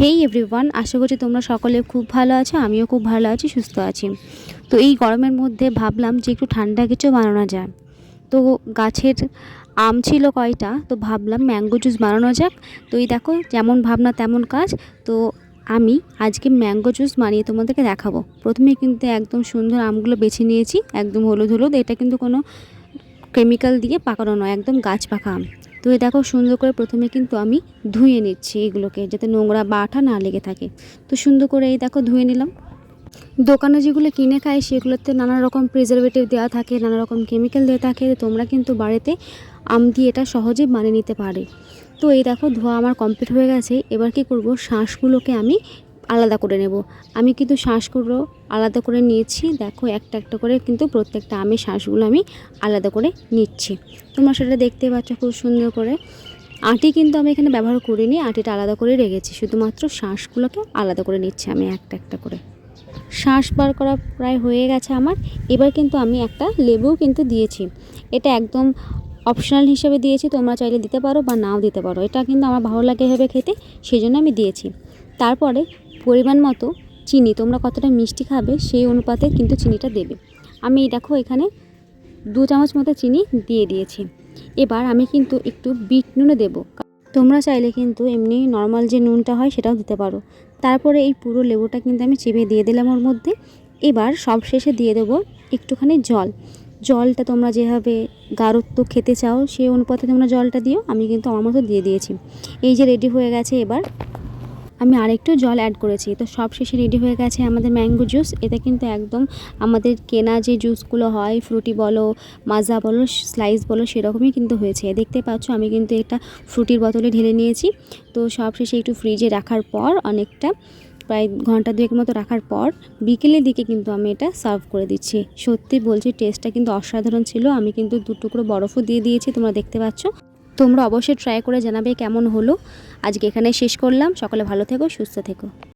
হেই everyone আশা করছি তোমরা সকলে খুব ভালো আছো, আমিও খুব ভালো আছি, সুস্থ আছি। তো এই গরমের মধ্যে ভাবলাম যে একটু ঠান্ডা কিছু বানানো যায় তো গাছের আম ছিল কয়টা, তো ভাবলাম ম্যাঙ্গো জুস বানানো যাক। তো এই দেখো, যেমন ভাবনা তেমন কাজ। তো আমি আজকে ম্যাঙ্গো জুস বানিয়ে তোমাদেরকে দেখাবো। প্রথমে কিন্তু একদম সুন্দর আমগুলো বেছে নিয়েছি, একদম হলুদ হলুদ, এটা কিন্তু কোনো কেমিক্যাল দিয়ে পাকানো নয়, একদম গাছ পাকা আম। তো এই দেখো সুন্দর করে প্রথমে কিন্তু আমি ধুয়ে নিচ্ছি এগুলোকে যাতে নোংরা বা আঠা না লেগে থাকে। তো সুন্দর করে এই দেখো ধুয়ে নিলাম। দোকানে যেগুলো কিনে খাই সেগুলোতে নানা রকম প্রিজারভেটিভ দেওয়া থাকে, নানা রকম কেমিক্যাল দেওয়া থাকে। তোমরা কিন্তু বাড়িতে আম দিয়ে এটা সহজে বানিয়ে নিতে পারে। তো এই দেখো ধোয়া আমার কমপ্লিট হয়ে গেছে। এবার কি করব? শাঁসগুলোকে আমি আলাদা করে নেব। আমি কিন্তু শাঁসগুলো আলাদা করে নিয়েছি। দেখো একটা একটা করে কিন্তু প্রত্যেকটা আমের শাঁসগুলো আমি আলাদা করে নিচ্ছি। তোমরা সেটা দেখতে পাচ্ছ খুব সুন্দর করে। আটি কিন্তু আমি এখানে ব্যবহার করিনি। আটিটা আলাদা করে রেখেছি। শুধুমাত্র শাঁসগুলোকে আলাদা করে নিচ্ছি আমি একটা একটা করে। শ্বাস বার করা প্রায় হয়ে গেছে আমার। এবার কিন্তু আমি একটা লেবুও কিন্তু দিয়েছি। এটা একদম অপশনাল হিসেবে দিয়েছি। তোমরা চাইলে দিতে পারো বা নাও দিতে পারো। এটা কিন্তু আমার ভালো লাগে এভাবে খেতে। সেই জন্য আমি দিয়েছি। তারপরে পরিমাণ মতো চিনি, তোমরা কতটা মিষ্টি খাবে সেই অনুপাতে কিন্তু চিনিটা দেবে। আমি দেখো এখানে দু চামচ মতো চিনি দিয়ে দিয়েছি। এবার আমি কিন্তু একটু বিট নুনে দেবো। তোমরা চাইলে কিন্তু এমনি নর্মাল যে নুনটা হয় সেটাও দিতে পারো। তারপরে এই পুরো লেবুটা কিন্তু আমি চিবিয়ে দিয়ে দিলাম ওর মধ্যে। এবার সব শেষে দিয়ে দেবো একটুখানি জল। জলটা তোমরা যেভাবে গাঢ়ত্ব খেতে চাও সেই অনুপাতে তোমরা জলটা দিও, আমি কিন্তু আমার মতো দিয়ে দিয়েছি। এই যে রেডি হয়ে গেছে এবার আমি আরেকটু জল অ্যাড করেছি। তো সব শেষে রেডি হয়ে গেছে আমাদের ম্যাঙ্গো জুস এটা কিন্তু একদম আমাদের কেনা যে জুসগুলো হয় ফ্রুটি বলো, মাজা বলো স্লাইস বলো, সেরকমই কিন্তু হয়েছে। দেখতে পাচ্ছ আমি কিন্তু এটা ফ্রুটির বোতলে ঢেলে নিয়েছি। তো সব শেষে একটু ফ্রিজে রাখার পর অনেকটা, প্রায় ঘণ্টা দুয়েক মতো রাখার পর বিকেলের দিকে কিন্তু আমি এটা সার্ভ করে দিচ্ছি। সত্যি বলছি টেস্টটা কিন্তু অসাধারণ ছিল। আমি কিন্তু দু টুকরো বরফও দিয়ে দিয়েছি, তোমরা দেখতে পাচ্ছ। তোমরা অবশ্যই ট্রাই করে জানাবে কেমন হলো। আজকে এখানে শেষ করলাম। সকলে ভালো থেকো, সুস্থ থেকো।